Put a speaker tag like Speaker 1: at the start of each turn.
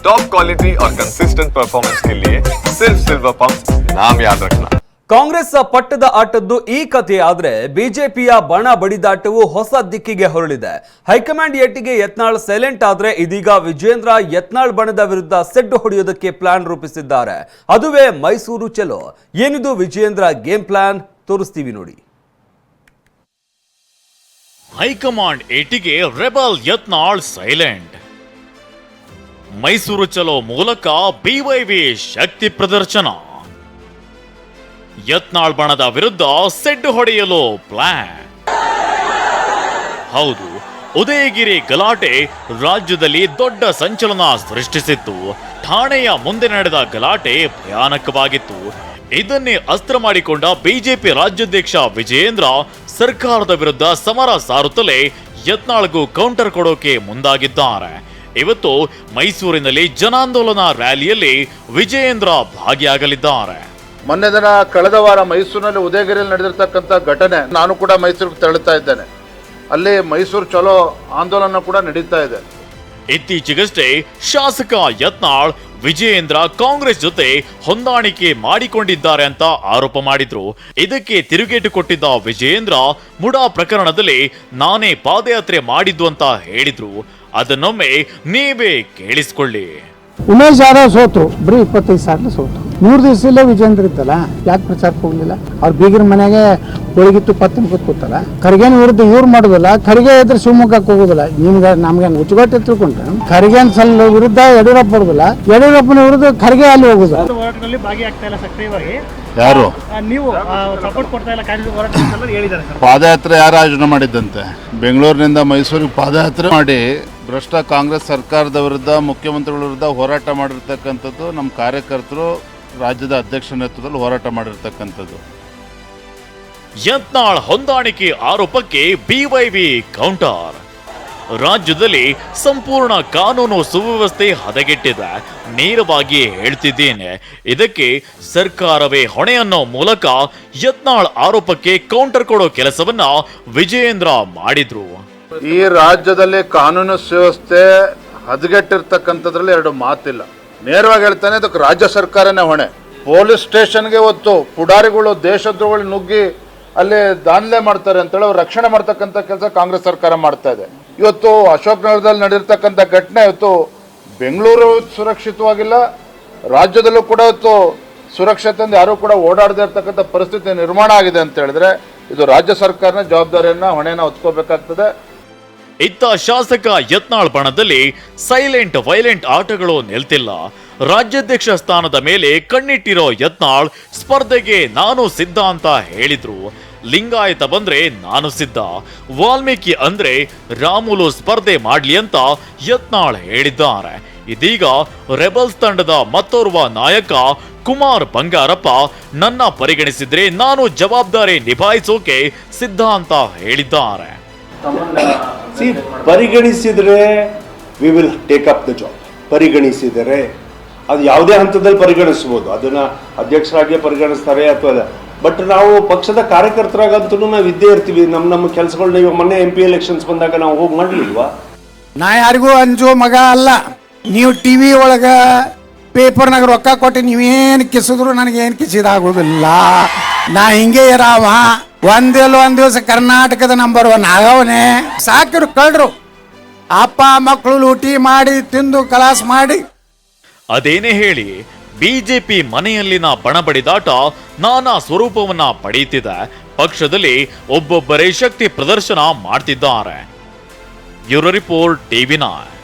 Speaker 1: Top quality और consistent performance के लिए सिर्फ सिल्वर पंप नाम याद रखना
Speaker 2: ಕಾಂಗ್ರೆಸ್ ಪಟ್ಟದ ಆಟದ್ದು ಈ ಕಥೆ ಆದ್ರೆ ಬಿಜೆಪಿಯ ಬಣ ಬಡಿದಾಟವು ಹೊಸ ದಿಕ್ಕಿಗೆ ಹೊರಳಿದೆ ಹೈಕಮಾಂಡ್ ಏಟಿಗೆ ಯತ್ನಾಳ್ ಸೈಲೆಂಟ್ ಆದ್ರೆ ಇದೀಗ ವಿಜೇಂದ್ರ ಯತ್ನಾಳ್ ಬಣದ ವಿರುದ್ಧ ಸೆಡ್ಡು ಹೊಡೆಯೋದಕ್ಕೆ ಪ್ಲಾನ್ ರೂಪಿಸಿದ್ದಾರೆ ಅದುವೇ ಮೈಸೂರು ಚಲೋ ಏನಿದು ವಿಜೇಂದ್ರ ಗೇಮ್ ಪ್ಲಾನ್ ತೋರಿಸ್ತೀವಿ ನೋಡಿ
Speaker 3: ಹೈಕಮಾಂಡ್ ಏಟಿಗೆ ರೆಬಲ್ ಯತ್ನಾಳ್ ಸೈಲೆಂಟ್ ಮೈಸೂರು ಚಲೋ ಮೂಲಕ ಬಿವೈವಿ ಶಕ್ತಿ ಪ್ರದರ್ಶನ. ಯತ್ನಾಳ್ ಬಣದ ವಿರುದ್ಧ ಸೆಡ್ಡು ಹೊಡೆಯಲು ಪ್ಲಾನ್ ಹೌದು, ಉದಯಗಿರಿ ಗಲಾಟೆ ರಾಜ್ಯದಲ್ಲಿ ದೊಡ್ಡ ಸಂಚಲನ ಸೃಷ್ಟಿಸಿತ್ತು. ಠಾಣೆಯ ಮುಂದೆ ನಡೆದ ಗಲಾಟೆ ಭಯಾನಕವಾಗಿತ್ತು. ಇದನ್ನೇ ಅಸ್ತ್ರ ಮಾಡಿಕೊಂಡ ಬಿಜೆಪಿ ರಾಜ್ಯಾಧ್ಯಕ್ಷ ವಿಜಯೇಂದ್ರ ಸರ್ಕಾರದ ವಿರುದ್ಧ ಸಮರ ಸಾರುತ್ತಲೇ ಯತ್ನಾಳ್ಗೂ ಕೌಂಟರ್ ಕೊಡೋಕೆ ಮುಂದಾಗಿದ್ದಾರೆ. ಇವತ್ತು ಮೈಸೂರಿನಲ್ಲಿ ಜನಾಂದೋಲನ ರ್ಯಾಲಿಯಲ್ಲಿ ವಿಜಯೇಂದ್ರ ಭಾಗಿಯಾಗಲಿದ್ದಾರೆ.
Speaker 4: ಮೊನ್ನೆ ದಿನ ಕಳೆದ ವಾರ ಮೈಸೂರಿನಲ್ಲಿ ಉದಯಗಿರಿಯಲ್ಲಿ ನಡೆದಿರ್ತಕ್ಕಂಥ ಘಟನೆ ನಾನು ಕೂಡ ಮೈಸೂರಿಗೆ ತೆರಳುತ್ತಾ ಇದ್ದೇನೆ. ಅಲ್ಲಿ ಮೈಸೂರು ಚಲೋ ಆಂದೋಲನ ಕೂಡ ನಡೀತಾ ಇದೆ.
Speaker 3: ಇತ್ತೀಚೆಗಷ್ಟೇ ಶಾಸಕ ಯತ್ನಾಳ್ ವಿಜಯೇಂದ್ರ ಕಾಂಗ್ರೆಸ್ ಜೊತೆ ಹೊಂದಾಣಿಕೆ ಮಾಡಿಕೊಂಡಿದ್ದಾರೆ ಅಂತ ಆರೋಪ ಮಾಡಿದ್ರು. ಇದಕ್ಕೆ ತಿರುಗೇಟು ಕೊಟ್ಟಿದ್ದ ವಿಜಯೇಂದ್ರ ಮುಡಾ ಪ್ರಕರಣದಲ್ಲಿ ನಾನೇ ಪಾದಯಾತ್ರೆ ಮಾಡಿದ್ದು ಅಂತ ಹೇಳಿದ್ರು. ಅದನ್ನೊಮ್ಮೆ ನೀವೇ ಕೇಳಿಸ್ಕೊಳ್ಳಿ.
Speaker 5: ಉಮೇಶ್ ಯಾದವ್ ಸೋತು. ಬರೀ ಇಪ್ಪತ್ತೈದು ಸಾವಿರ ಸೋತು. ಮೂರು ದಿವಸದಲ್ಲೇ ವಿಜೇಂದ್ರ ಇದ್ದಲ್ಲ ಯಾಕೆ ಪ್ರಚಾರಕ್ಕೆ ಹೋಗ್ಲಿಲ್ಲ? ಅವ್ರ ಬೀಗರ ಮನೆಗೆ ಒಳಗಿತ್ತು ಪತ್ತನ ಕೂತ್ಕೋತಲ್ಲ. ಖರ್ಗೆನ್ ವಿರುದ್ಧ ಇವ್ರು ಮಾಡೋದಿಲ್ಲ ಖರ್ಗೆ ಇದ್ರೆ ಶಿವಮೊಗ್ಗಕ್ಕೆ ಹೋಗೋದಿಲ್ಲ. ನಿಮ್ಗೆ ನಮ್ಗೆ ಹಂಗೆ ಉಚ್ಚುಗಟ್ಟೆ ತಿಳ್ಕೊಂಡ್ರೆ ಖರ್ಗೆನ್ ಸಲ ವಿರುದ್ಧ ಯಡಿಯೂರಪ್ಪ ಬರೋದಿಲ್ಲ. ಯಡಿಯೂರಪ್ಪನ ವಿರುದ್ಧ ಖರ್ಗೆ ಅಲ್ಲಿ ಹೋಗೋದು.
Speaker 6: ಹೋರಾಟದಲ್ಲಿ ಭಾಗಿಯಾಗ್ತಾ ಇಲ್ಲ ಸಕ್ರಿಯವಾಗಿ.
Speaker 4: ಯಾರು?
Speaker 6: ನೀವು ಸಪೋರ್ಟ್ ಕೊಡ್ತಾ ಇಲ್ಲ ಹೇಳಿದ್ದಾರೆ
Speaker 4: ಪಾದಯಾತ್ರೆ ಯಾರು ಆಯೋಜನೆ ಮಾಡಿದ್ದಂತೆ? ಬೆಂಗಳೂರಿನಿಂದ ಮೈಸೂರಿಗೆ ಪಾದಯಾತ್ರೆ ಮಾಡಿ ಭ್ರಷ್ಟ ಕಾಂಗ್ರೆಸ್ ಸರ್ಕಾರದ ವಿರುದ್ಧ, ಮುಖ್ಯಮಂತ್ರಿಗಳ ವಿರುದ್ಧ ಹೋರಾಟ ಮಾಡಿರ್ತಕ್ಕಂಥದ್ದು ನಮ್ಮ ಕಾರ್ಯಕರ್ತರು, ರಾಜ್ಯದ ಅಧ್ಯಕ್ಷ ನೇತೃತ್ವದಲ್ಲಿ ಹೋರಾಟ ಮಾಡಿರ್ತಕ್ಕಂಥದ್ದು.
Speaker 3: ಯತ್ನಾಳ್ ಹೊಂದಾಣಿಕೆ ಆರೋಪಕ್ಕೆ ಬಿವೈವಿ ಕೌಂಟರ್. ರಾಜ್ಯದಲ್ಲಿ ಸಂಪೂರ್ಣ ಕಾನೂನು ಸುವ್ಯವಸ್ಥೆ ಹದಗೆಟ್ಟಿದೆ. ನೇರವಾಗಿ ಹೇಳ್ತಿದ್ದೇನೆ, ಇದಕ್ಕೆ ಸರ್ಕಾರವೇ ಹೊಣೆ ಅನ್ನೋ ಮೂಲಕ ಯತ್ನಾಳ್ ಆರೋಪಕ್ಕೆ ಕೌಂಟರ್ ಕೊಡೋ ಕೆಲಸವನ್ನ ವಿಜಯೇಂದ್ರ ಮಾಡಿದ್ರು.
Speaker 4: ಈ ರಾಜ್ಯದಲ್ಲಿ ಕಾನೂನು ಸುವ್ಯವಸ್ಥೆ ಹದಗೆಟ್ಟಿರ್ತಕ್ಕಂಥದ್ರಲ್ಲಿ ಎರಡು ಮಾತಿಲ್ಲ. ನೇರವಾಗಿ ಹೇಳ್ತಾನೆ ಅದಕ್ಕೆ ರಾಜ್ಯ ಸರ್ಕಾರನೇ ಹೊಣೆ. ಪೊಲೀಸ್ ಸ್ಟೇಷನ್ಗೆ ಹೊತ್ತು ಪುಡಾರಿಗಳು ದೇಶದ್ರೋಗಳು ನುಗ್ಗಿ ಅಲ್ಲಿ ದಾನ್ಲೆ ಮಾಡ್ತಾರೆ ಅಂತೇಳಿ ಅವ್ರು ರಕ್ಷಣೆ ಮಾಡ್ತಕ್ಕಂಥ ಕೆಲಸ ಕಾಂಗ್ರೆಸ್ ಸರ್ಕಾರ ಮಾಡ್ತಾ ಇದೆ. ಇವತ್ತು ಅಶೋಕ್ ನಗರದಲ್ಲಿ ನಡೆದಿರ್ತಕ್ಕಂಥ ಘಟನೆ ಇವತ್ತು ಬೆಂಗಳೂರು ಸುರಕ್ಷಿತವಾಗಿಲ್ಲ. ರಾಜ್ಯದಲ್ಲೂ ಕೂಡ ಇವತ್ತು ಸುರಕ್ಷತೆಯಿಂದ ಯಾರೂ ಕೂಡ ಓಡಾಡದೇ ಇರ್ತಕ್ಕಂಥ ಪರಿಸ್ಥಿತಿ ನಿರ್ಮಾಣ ಆಗಿದೆ ಅಂತ ಹೇಳಿದ್ರೆ ಇದು ರಾಜ್ಯ ಸರ್ಕಾರನ ಜವಾಬ್ದಾರಿಯನ್ನ ಹೊಣೆನ ಹೊತ್ಕೋಬೇಕಾಗ್ತದೆ.
Speaker 3: ಇತ್ತ ಶಾಸಕ ಯತ್ನಾಳ್ ಬಣದಲ್ಲಿ ಸೈಲೆಂಟ್ ವೈಲೆಂಟ್ ಆಟಗಳು ನಿಲ್ತಿಲ್ಲ. ರಾಜ್ಯಾಧ್ಯಕ್ಷ ಸ್ಥಾನದ ಮೇಲೆ ಕಣ್ಣಿಟ್ಟಿರೋ ಯತ್ನಾಳ್, ಸ್ಪರ್ಧೆಗೆ ನಾನು ಸಿದ್ಧ ಅಂತ ಹೇಳಿದ್ರು. ಲಿಂಗಾಯತ ಬಂದ್ರೆ ನಾನು ಸಿದ್ಧ. ವಾಲ್ಮೀಕಿ ಅಂದ್ರೆ ರಾಮುಲು ಸ್ಪರ್ಧೆ ಮಾಡ್ಲಿ ಅಂತ ಯತ್ನಾಳ್ ಹೇಳಿದ್ದಾರೆ. ಇದೀಗ ರೆಬಲ್ಸ್ ತಂಡದ ಮತ್ತೋರ್ವ ನಾಯಕ ಕುಮಾರ್ ಬಂಗಾರಪ್ಪ, ನನ್ನ ಪರಿಗಣಿಸಿದ್ರೆ ನಾನು ಜವಾಬ್ದಾರಿ ನಿಭಾಯಿಸೋಕೆ ಸಿದ್ಧ ಅಂತ ಹೇಳಿದ್ದಾರೆ.
Speaker 7: ಸಿ ಪರಿಗಣಿಸಿದರೆ we will take up the job ಪರಿಗಣಿಸಿದರೆ ಅದು ಯಾವುದೇ ಹಂತದಲ್ಲಿ ಪರಿಗಣಿಸ್ಬೋದು ಅದನ್ನು ಅಧ್ಯಕ್ಷರಾಗಿ ಪರಿಗಣಿಸ್ತಾರೆ ಅಥವಾ ಬಟ್ ನಾವು ಪಕ್ಷದ ಕಾರ್ಯಕರ್ತರಾಗಂತೂ ನಾವು ಇದ್ದೇ ಇರ್ತೀವಿ. ನಮ್ಮ ನಮ್ಮ ಕೆಲಸಗಳನ್ನ ಇವಾಗ ಮೊನ್ನೆ ಎಂ ಪಿ ಎಲೆಕ್ಷನ್ಸ್ ಬಂದಾಗ ನಾವು ಹೋಗಿ ಮಾಡಲಿಲ್ವಾ?
Speaker 5: ನಾ ಯಾರಿಗೂ ಅಂಜೋ ಮಗ ಅಲ್ಲ. ನೀವು ಟಿ ವಿ ಒಳಗೆ ಪೇಪರ್ನಾಗ ರೊಕ್ಕ ಕೊಟ್ಟು ನೀವೇನು ಕಿಸಿದ್ರು ನನಗೇನು ಕಿಸಿದಾಗೋದಿಲ್ಲ. ನಾ ಹಿಂಗೆ ಇರಾವ. ಒಂದಿಲ್ಲ ಒಂದ್ ದಿವಸ ಕರ್ನಾಟಕದ ನಂಬರ್ ಒನ್ ಆಗವನೇ. ಸಾಕಿರು ಕಳ್ರು. ಅಪ್ಪ ಮಕ್ಕಳು ಲೂಟಿ ಮಾಡಿ, ತಿಂದು ಕಲಾಸ್ ಮಾಡಿ.
Speaker 3: ಅದೇನೇ ಹೇಳಿ, ಬಿಜೆಪಿ ಮನೆಯಲ್ಲಿನ ಬಣಬಡಿದಾಟ ನಾನಾ ಸ್ವರೂಪವನ್ನ ಪಡೆಯುತ್ತಿದೆ. ಪಕ್ಷದಲ್ಲಿ ಒಬ್ಬೊಬ್ಬರೇ ಶಕ್ತಿ ಪ್ರದರ್ಶನ ಮಾಡ್ತಿದ್ದಾರೆ. Bureau report TV nine